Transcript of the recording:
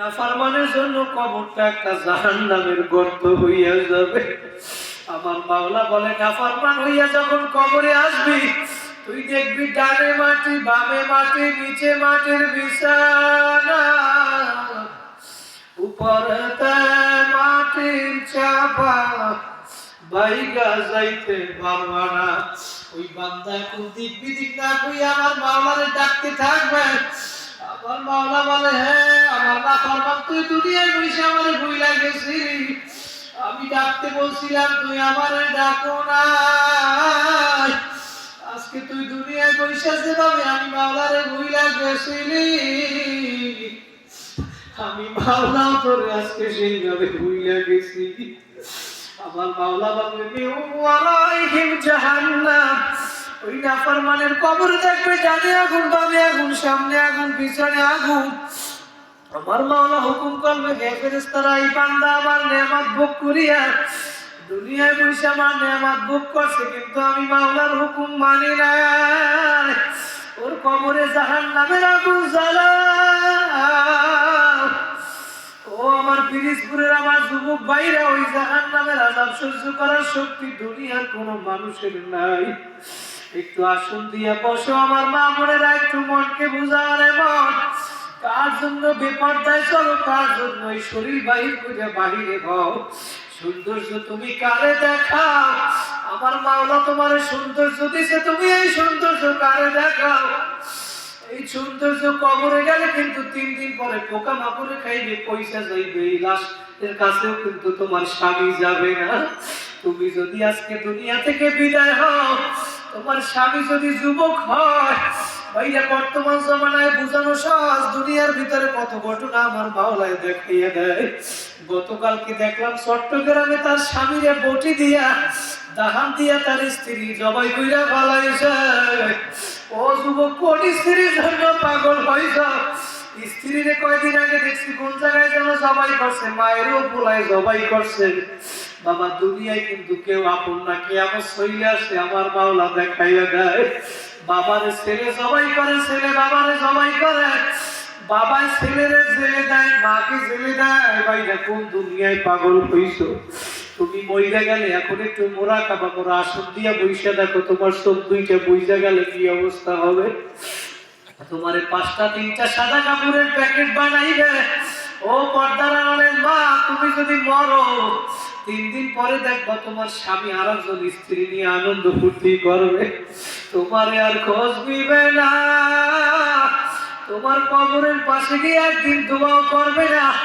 নাফারমানের জন্য কবরটা একটা জাহান্নামের গর্ত হইয়া যাবে। আমার মাওলা বলে নাফারমান হইয়া যখন কবরে আসবি, তুই দেখবি ডানে মাটি, বামে মাটি, নিচে মাটির বিছানা। উপরতে মাটির চাপা, বাইগা যাইতে পারবা না। ওই বান্দা কোন দিক বিদিক না কই আমার মাওলারে ডাকতে থাকবে। আমার মাওলা বলে হ্যাঁ দুনিয়ায় বসে আমারে ভুইলা গেছি আমি ডাকতে বলছিলাম, তুই আমারে ডাকো না আজকে তুই দুনিয়ায় বসে যেভাবে আমি মাওলারে ভুইলা গেছিলি আমি মাওলা তোরে আজকে সেইভাবে ভুইলা গেছি আমার মাওলা বলবে ওয়ালাইহিম জাহান্নাম। ওই নাফরমানের কবর দেখবে, ডানে আগুন, বামে আগুন, সামনে আগুন, পিছনে আগুন। আমার মাওলা হুকুম করবে হে ফেরেশতারা এই বান্দা আমার নেয়ামত ভোগ করিয়া দুনিয়ায় বসে আমার নেমাত ভোগ করছে, কিন্তু আমি মাওলার হুকুম মানি না ওর কবরে জাহান নামের আগুন জ্বালা ও আমার পিরিজপুরের আমার যুবক ভাইরা, ওই জাহান নামের আজাব সহ্য করার শক্তি দুনিয়ার কোনো মানুষের নাই। একটু আসন দিয়া বসো আমার মা মনেরা একটু মনকে বুঝারে মন। কার জন্য বেপর্দায় চলো? কার জন্য শরীর বাহির করে বাহিরে হও? সৌন্দর্য তুমি কারে দেখাও? আমার মাওলা তোমার সৌন্দর্য দিছে, তুমি এই সৌন্দর্য কারে দেখাও? এই সৌন্দর্য কবরে গেলে কিন্তু তিন দিন পরে পোকা মাকড়ে খাইবে, পয়সা যাইবে এই লাশের কাছেও কিন্তু তোমার স্বামী যাবে না। তুমি যদি আজকে দুনিয়া থেকে বিদায় হও, তোমার স্বামী যদি যুবক হয় ভাইয়া বর্তমান জমানায় বুঝানো সহজ। দুনিয়ার ভিতরে কত ঘটনা আমার মাওলায় দেখাইয়া দেয়। গতকালকে দেখলাম চট্টগ্রামে তার স্বামীরে বটি দিয়া, দাহান দিয়া তার স্ত্রী জবাই কইরা পালাইছে ও যুবক, কোন স্ত্রীর জন্য পাগল হইছ? স্ত্রীরে কয়দিন আগে দেখছি, কোন জায়গায় যেন জবাই করছে? মায়েরও পোলায় জবাই করছে। বাবা, দুনিয়ায় কিন্তু কেউ আপন না কে আমার শৈলে আসে আমার মাওলা দেখাইয়া দেয়। বাবার ছেলে সবাই করে, ছেলে বাবারে সবাই করে। বাবা ছেলেরে জেলে দেয়, মাকে জেলে দেয়। ভাইরা, কোন দুনিয়ায় পাগল হইছো? তুমি মইরা গেলে, এখন একটু মোরা কাবা মোরা আসন দিয়া বইসা দেখো, তোমার সব দুইটা বইসা গেলে কি অবস্থা হবে? তোমার পাঁচটা, তিনটা সাদা কাপড়ের প্যাকেট বানাইবে। ও পর্দার আড়ালের মা, তুমি যদি মরো, তিন দিন পরে দেখবা তোমার স্বামী আর একজন স্ত্রী নিয়ে আনন্দ ফুর্তি করবে। তোমারে আর খোঁজ দিবে না। তোমার কবরের পাশে গিয়ে একদিন দোয়াও করবে না।